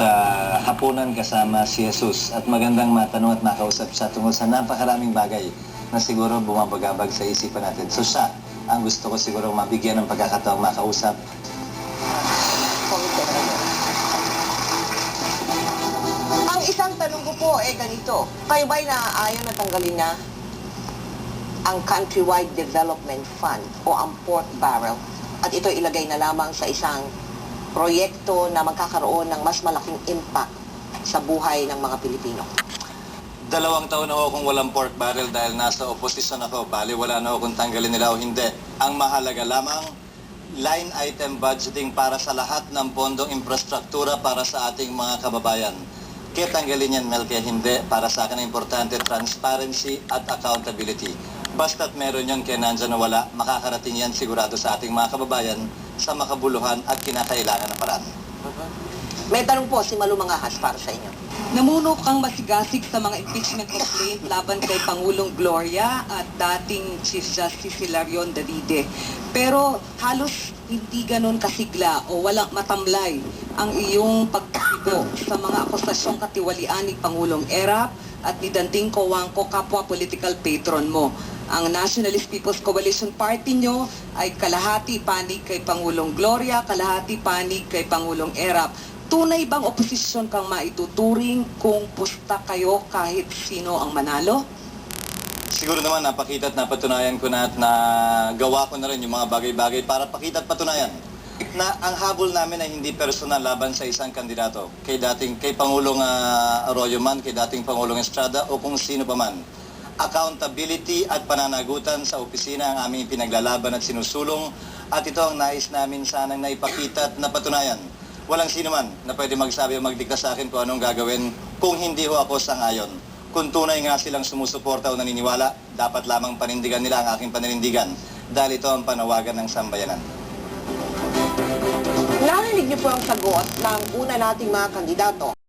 sa hapunan kasama si Jesus at magandang matanong at makausap siya tungkol sa napakaraming bagay na siguro bumabagabag sa isipan natin. So siya, ang gusto ko siguro mabigyan ng pagkakataong makausap. Ang isang tanong ko po eh ganito. Kayo ba'y naaayon na tanggalin na ang Countrywide Development Fund o ang pork barrel at ito ilagay na lamang sa isang proyekto na magkakaroon ng mas malaking impact sa buhay ng mga Pilipino? Dalawang taon na ako kung walang pork barrel dahil nasa oposisyon ako. Bali, wala na ako kung tanggalin nila o hindi. Ang mahalaga lamang, line item budgeting para sa lahat ng pondong infrastruktura para sa ating mga kababayan. Kaya tanggalin yan, Mel, kaya hindi. Para sa akin importante, transparency at accountability. Basta't meron yun, kaya nandyan na wala, makakarating yan sigurado sa ating mga kababayan sa makabuluhan at kinakailangan na paraan. May tanong po si Malu Mangahas para sa inyo. Namuno kang masigasig sa mga impeachment complaint laban kay Pangulong Gloria at dating Chief Justice Hilarion Davide. Pero halos hindi ganon kasigla o walang matamlay ang iyong pagkakibo sa mga akusasyong katiwalian ni Pangulong Erap at ni Danting Coangco kapwa political patron mo. Ang Nationalist People's Coalition Party nyo ay kalahati panig kay Pangulong Gloria, kalahati panig kay Pangulong Erap. Tunay bang oposisyon kang maituturing kung pusta kayo kahit sino ang manalo? Siguro naman napakita at napatunayan ko na at nagawa ko na rin yung mga bagay-bagay para pakita at patunayan na ang habol namin ay hindi personal laban sa isang kandidato kay dating kay Pangulong ah, Arroyo man, kay dating Pangulong Estrada o kung sino pa man. Accountability at pananagutan sa opisina ang aming pinaglalaban at sinusulong at ito ang nais namin sanang naipakita at napatunayan. Walang sino man na pwede magsabi o magdikta sa akin kung anong gagawin kung hindi ho ako sangayon. Kung tunay nga silang sumusuporta o naniniwala, dapat lamang panindigan nila ang aking paninindigan dahil ito ang panawagan ng sambayanan. Niyo po ang sagot ng una nating mga kandidato.